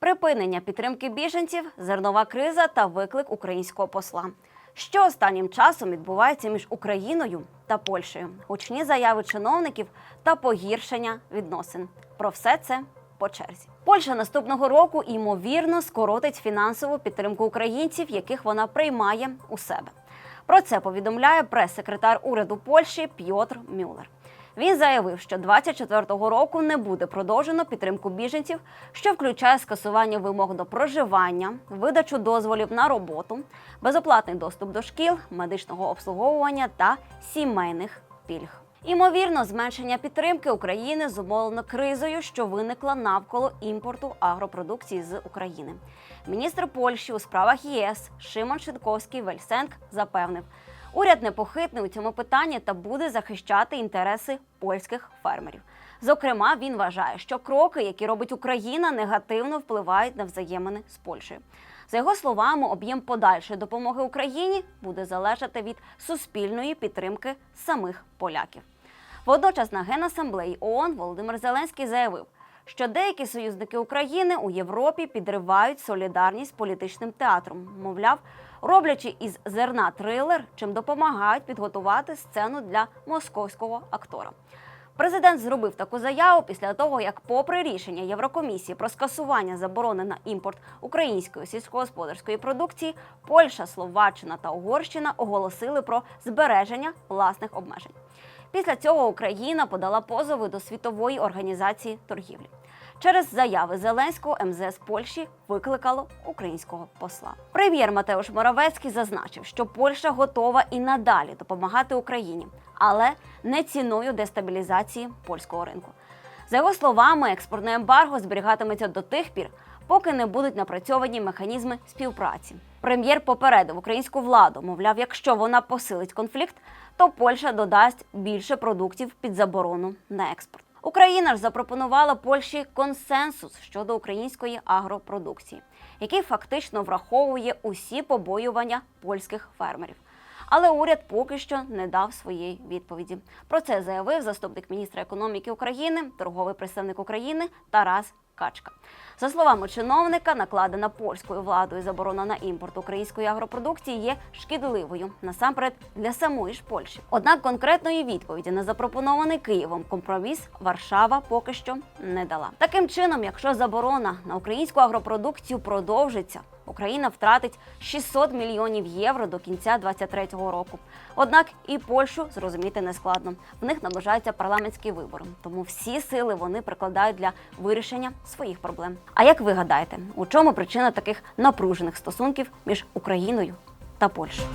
Припинення підтримки біженців, зернова криза та виклик українського посла. Що останнім часом відбувається між Україною та Польщею? Гучні заяви чиновників та погіршення відносин. Про все це по черзі. Польща наступного року ймовірно скоротить фінансову підтримку українців, яких вона приймає у себе. Про це повідомляє прес-секретар уряду Польщі Пьотр Мюллер. Він заявив, що 24-го року не буде продовжено підтримку біженців, що включає скасування вимог до проживання, видачу дозволів на роботу, безоплатний доступ до шкіл, медичного обслуговування та сімейних пільг. Імовірно, зменшення підтримки України зумовлено кризою, що виникла навколо імпорту агропродукції з України. Міністр Польщі у справах ЄС Шимон Шитковський Вельсенк запевнив, уряд непохитний у цьому питанні та буде захищати інтереси польських фермерів. Зокрема, він вважає, що кроки, які робить Україна, негативно впливають на взаємини з Польщею. За його словами, об'єм подальшої допомоги Україні буде залежати від суспільної підтримки самих поляків. Водночас на генасамблеї ООН Володимир Зеленський заявив, що деякі союзники України у Європі підривають солідарність політичним театром, мовляв, роблячи із зерна трилер, чим допомагають підготувати сцену для московського актора. Президент зробив таку заяву після того, як, попри рішення Єврокомісії про скасування заборони на імпорт української сільськогосподарської продукції, Польща, Словаччина та Угорщина оголосили про збереження власних обмежень. Після цього Україна подала позови до світової організації торгівлі. Через заяви Зеленського МЗС Польщі викликало українського посла. Прем'єр Матеуш Моравецький зазначив, що Польща готова і надалі допомагати Україні, але не ціною дестабілізації польського ринку. За його словами, експортне ембарго зберігатиметься до тих пір, поки не будуть напрацьовані механізми співпраці. Прем'єр попередив українську владу, мовляв, якщо вона посилить конфлікт, то Польща додасть більше продуктів під заборону на експорт. Україна ж запропонувала Польщі консенсус щодо української агропродукції, який фактично враховує усі побоювання польських фермерів. Але уряд поки що не дав своєї відповіді. Про це заявив заступник міністра економіки України, торговий представник України Тарас Качка. За словами чиновника, накладена польською владою заборона на імпорт української агропродукції є шкідливою насамперед для самої ж Польщі. Однак конкретної відповіді на запропонований Києвом компроміс Варшава поки що не дала. Таким чином, якщо заборона на українську агропродукцію продовжиться, Україна втратить 600 мільйонів євро до кінця 2023 року. Однак і Польщу зрозуміти не складно. В них наближаються парламентські вибори, тому всі сили вони прикладають для вирішення своїх проблем. А як ви гадаєте, у чому причина таких напружених стосунків між Україною та Польщею?